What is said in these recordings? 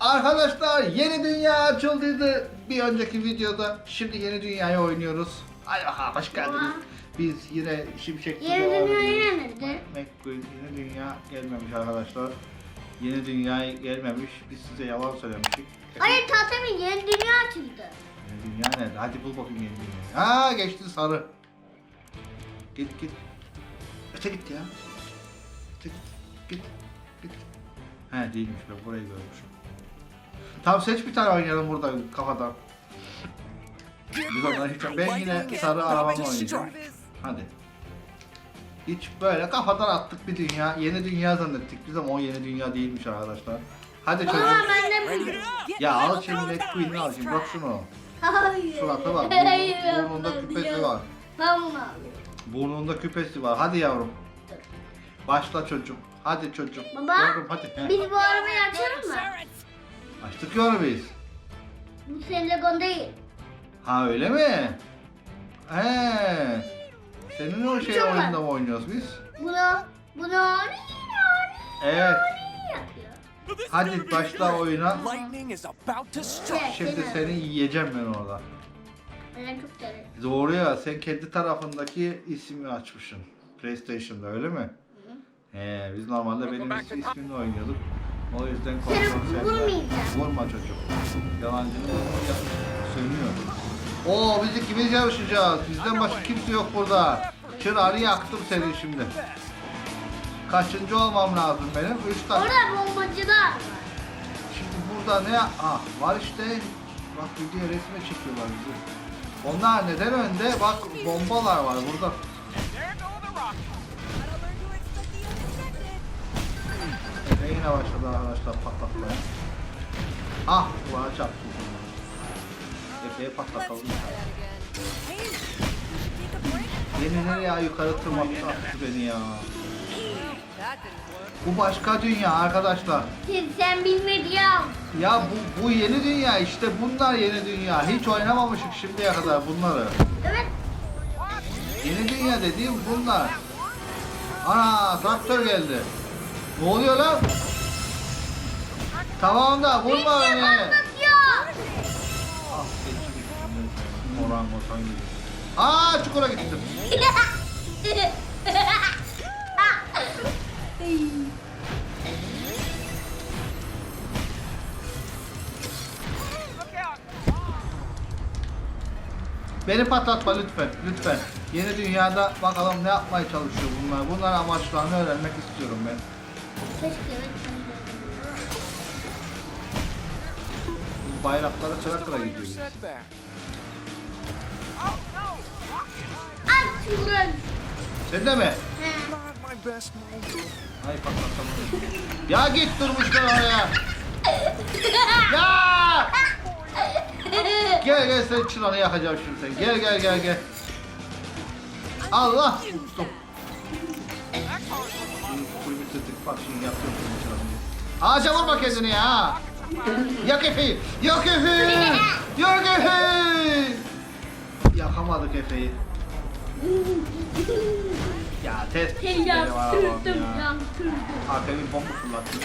Arkadaşlar yeni dünya açıldıydı bir önceki videoda. Şimdi yeni dünyayı oynuyoruz. Ay aha hoş geldiniz. Biz yine Şimşek Yeni gibi dünya oynuyoruz. nerede? McQueen yeni dünya gelmemiş arkadaşlar. Yeni dünya gelmemiş. Biz size yalan söylemiştik. Hayır tatlımın yeni dünya açıldı. Yeni dünya nerede? Hadi bul bakayım yeni dünyayı. Ha geçti sarı. Git git. Öte git ya. Öte git. Git. Git. He değilmiş ben burayı görmüşüm. Tamam seç bir tane oynayalım burada kafadan. Biz ondan hiç ben yine sarı arabamla oynayacağım. Hadi. Hiç böyle kafadan attık bir dünya. Yeni dünya zannettik biz ama o yeni dünya değilmiş arkadaşlar. Hadi Baba çocuğum. ben de buldum. Ya al şimdi McQueen'i al şimdi bak şunu. Hayır. Surata bak. Hayır, Burnunda küpesi var. Ben bunu alıyorum. Burnunda küpesi var. Hadi yavrum. Başla çocuğum. Hadi çocuğum. Baba, Yavrum hadi. Biz bu arabayı açalım mı? Açtık ya. Bu senin Legon değil. Ha öyle mi? He. Senin o şey Çok var. mı oynuyoruz biz? Bunu, bunu ni, Evet. ni yapıyor. Hadi başla oyuna. Lightning is about to strike. Evet, Şimdi değil mi? seni yiyeceğim ben orada. Ben çok severim. Doğru ya sen kendi tarafındaki ismi açmışsın. PlayStation'da öyle mi? He, biz normalde benim is- ismimle oynuyorduk. O yüzden kontrol sende. vurmayacağım. Vurma çocuk. Yalancının ya, sönüyor. Oo biz ikimiz yarışacağız. Bizden başka kimse yok burada. Çırağını yaktım seni şimdi. Kaçıncı olmam lazım benim? Üç tane. Orada bombacılar var. Şimdi burada ne? Ah var işte. Bak video resme çekiyorlar bizi. Onlar neden önde? Bak bombalar var burada. Yine başladı arkadaşlar patlatmaya. Ah duvara çarptı. Efe'ye patlatalım. Beni nereye yukarı tırmattı attı beni ya. Bu başka dünya arkadaşlar. Sen, sen bilmedi ya. Ya bu, bu yeni dünya işte bunlar yeni dünya. Hiç oynamamışık şimdiye kadar bunları. Evet. Yeni dünya dediğim bunlar. Ana traktör geldi. Ne oluyor lan? Tamam da vurma beni. Ah gitti. Orangutan gibi. Aa çukura gittim. Beni patlatma lütfen, lütfen. Yeni dünyada bakalım ne yapmaya çalışıyor bunlar. Bunların amaçlarını öğrenmek istiyorum ben. Keşke evet, ben de. Bu bayrakları sıra sıra gidiyor. biz. Setback. Ay çılgın. Sen de mi? He. Ay patlatalım. Ya git durmuşlar oraya. Ya! Gel gel sen çıranı yakacağım şimdi sen. Gel gel gel gel. Allah! Tuttum. Bitirdik bak şimdi yapıyorum şimdi çıranı. Ağaca vurma kendini ya. Yak Efe'yi. Yak Efe'yi. Yak Efe'yi. Yakamadık Efe'yi. Ya test Şey işleri var ya. yaptırdım. Arkaya bir bomba fırlattı.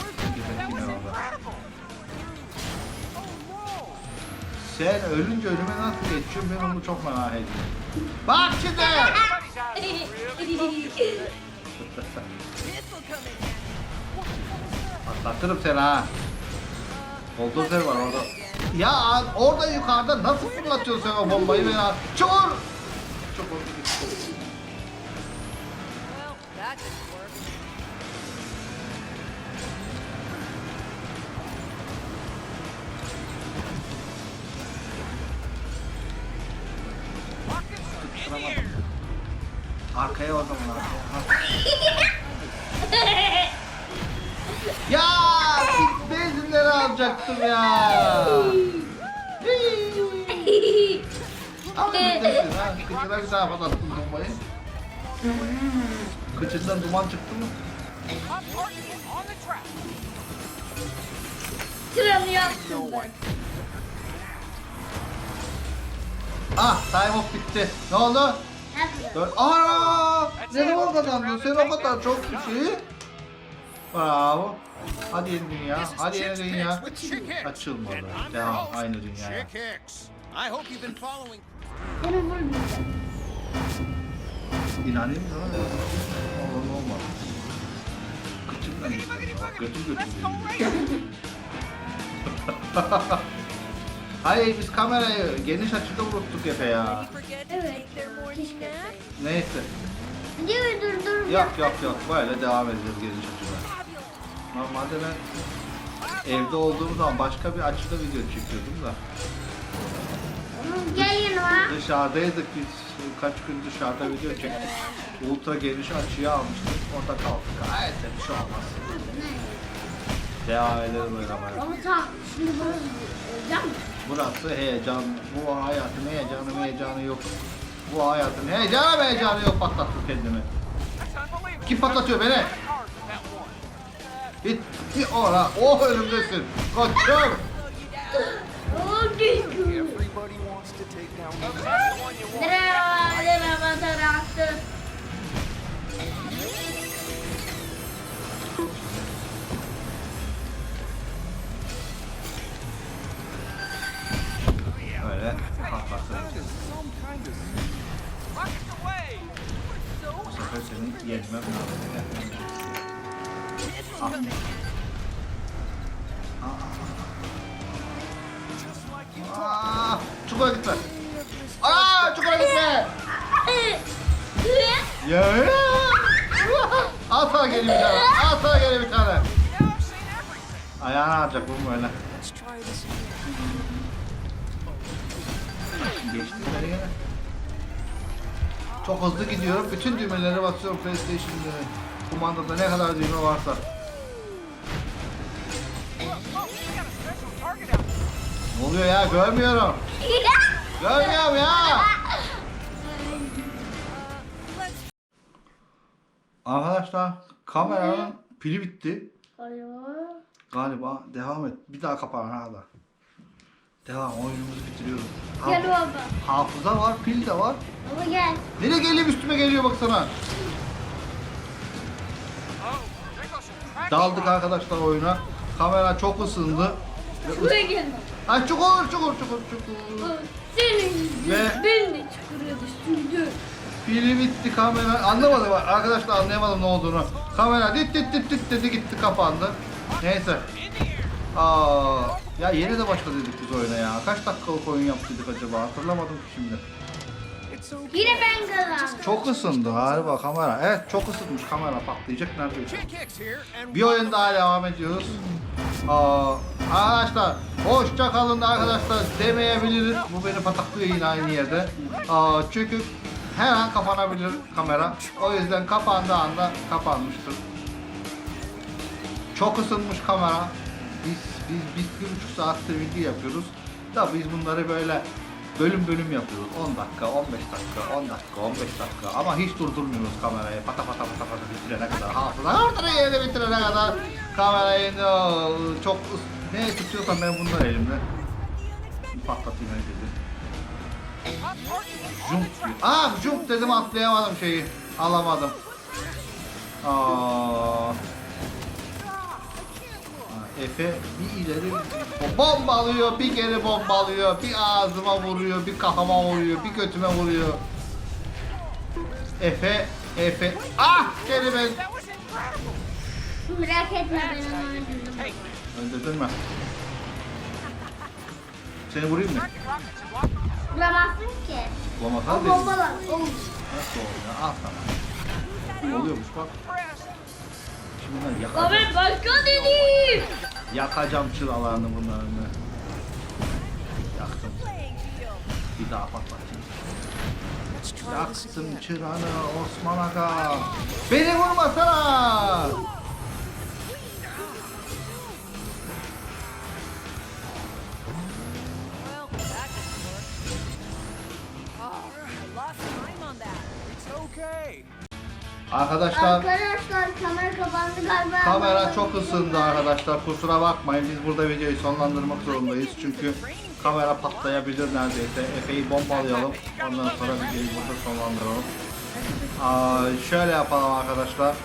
Sen ölünce önüme nasıl geçiyorsun ben onu çok merak ediyorum. Bak şimdi! Patlatırım seni ha. Bulldozer var orada. Ya orada yukarıda nasıl fırlatıyorsun sen o bombayı ben ha? Çor! Çok. Arkaya o zaman arkaya. ya benzinleri alacaktım ya. Ama gidesin ha. Kıçına bir daha patlattım bombayı. Kıçından duman çıktı mı? Sıranı yaptım ben. Ah time off bitti. Ne oldu? Dört. Aa! Ne zaman kazandın? Sen o kadar çok kişi. Bravo. Hadi yeni dünya. Hadi yeni dünya. Açılmadı. Devam. Aynı dünyaya. Chick Hicks. I hope you've been following. Seni vurmayacağım. İnanayım sana? Olur mu olmaz. Kıçımdan götüm götüm. Hayır biz kamerayı geniş açıda unuttuk Efe ya. Evet. snack? Neyse. Videoyu durdur. Yok yok yok böyle devam edeceğiz geniş açıda. Normalde ben evde olduğum zaman başka bir açıda video çekiyordum da. Gel yanıma. Dışarıdaydık biz kaç gün dışarıda video çektik. Ultra geniş açıya almıştık. Orada kaldık. Gayet de bir şey olmaz. Devam edelim oynamaya. Ama tamam. Şimdi burası olacak mı? Burası heyecan. Bu hayatın heyecanı heyecanı yok. Bu hayatın heyecanı heyecanı yok patlattım kendimi. Kim patlatıyor beni? Git, git ora. Oh önümdesin. Geliyor. Everybody wants to take down the of Bu sefer. Ah. Ah. Ah. Aa, çukura. Ya. Sana geri bir tane. Sana geri bir tane. Let's try this again. Geçti beni gene. Çok hızlı gidiyorum. Bütün düğmelere basıyorum PlayStation'da. Kumandada ne kadar düğme varsa. Ne oluyor ya? Görmüyorum. Görmüyorum ya. Arkadaşlar kameranın pili bitti. Galiba devam et. Bir daha kapan ha da. Devam oyunumuzu bitiriyoruz. Gel baba. hafıza var, pil de var. Baba gel. Nereye geliyor üstüme geliyor baksana. Daldık arkadaşlar oyuna. Kamera çok ısındı. Ve Buraya gel baba. Ay çukur çukur çukur çukur. Senin Ve- beni de çukuruya düşürdü. Pili bitti kamera. Anlamadım arkadaşlar anlayamadım ne olduğunu. Kamera dit dit dit dit dedi gitti kapandı. Neyse. Aa, ya yeni de başladık biz oyuna ya. Kaç dakikalık oyun yaptıydık acaba hatırlamadım ki şimdi. Yine ben kazandım. Çok ısındı harbi kamera. Evet çok ısınmış kamera patlayacak neredeyse. Bir oyun daha devam ediyoruz. Aa, arkadaşlar hoşça kalın arkadaşlar demeyebiliriz. Bu beni pataklıyor yine aynı yerde. Aa, çünkü her an kapanabilir kamera. O yüzden kapandığı anda kapanmıştır. Çok ısınmış kamera. Biz biz biz bir buçuk saattir video yapıyoruz. Da biz bunları böyle bölüm bölüm yapıyoruz. 10 dakika, 15 dakika, 10 dakika, 15 dakika. Ama hiç durdurmuyoruz kamerayı. Pata pata pata pata bitirene kadar. Hafıza yerde bitirene kadar. Kamerayı çok ne tutuyorsam ben bunlar elimde. Patlatayım önce. Jump. Ah jump dedim atlayamadım şeyi. Alamadım. Efe bir ileri o bomba alıyor, bir geri bomba alıyor, bir ağzıma vuruyor, bir kafama vuruyor, bir götüme vuruyor. Efe, Efe, ah geri ben. Merak etme ben onu öldürdüm. Öldürdün mü? Seni vurayım mı? Vuramazsın ki. Bulamazsan O değil. bombalar. Oğlum. Nasıl oluyor? Al sana. Oluyormuş bak. Şimdi bunları yakacağım. Abi başka dedim. Yakacağım çıralarını bunların. Yaktım. Bir daha patlatayım. Yaktım çıranı Osman Aga. Beni vurmasana. It's okay. Arkadaşlar Arkadaşlar kamera kapandı galiba. kamera çok ısındı arkadaşlar. Kusura bakmayın biz burada videoyu sonlandırmak zorundayız. Çünkü kamera patlayabilir neredeyse. Efe'yi bombalayalım. Ondan sonra videoyu burada sonlandıralım. Aa, şöyle yapalım arkadaşlar.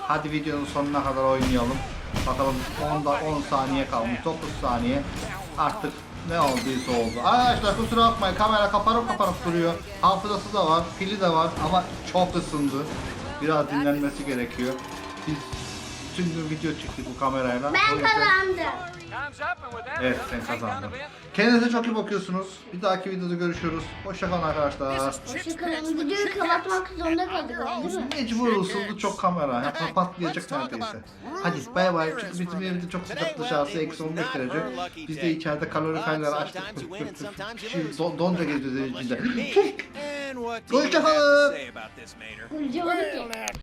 Hadi videonun sonuna kadar oynayalım. Bakalım 10'da 10 saniye kalmış. 9 saniye. Artık ne olduysa oldu. Arkadaşlar kusura bakmayın kamera kaparıp kaparıp duruyor. Hafızası da var, pili de var ama çok ısındı. Biraz dinlenmesi gerekiyor. Biz bütün gün video çektik bu kamerayla. Ben kazandım. Evet sen kazandın. Kendinize çok iyi bakıyorsunuz. Bir dahaki videoda görüşürüz. Hoşçakalın arkadaşlar. Hoşçakalın. Videoyu kapatmak zorunda kaldık değil mi? Çok kamera. Ya patlayacak neredeyse. Hadi bay bay. Çünkü bizim evde çok sıcak dışarısı. Eksi 15 derece. Biz de içeride kaloriferleri açtık. Şimdi don, donca geziyoruz içinde. To Hoşçakalın.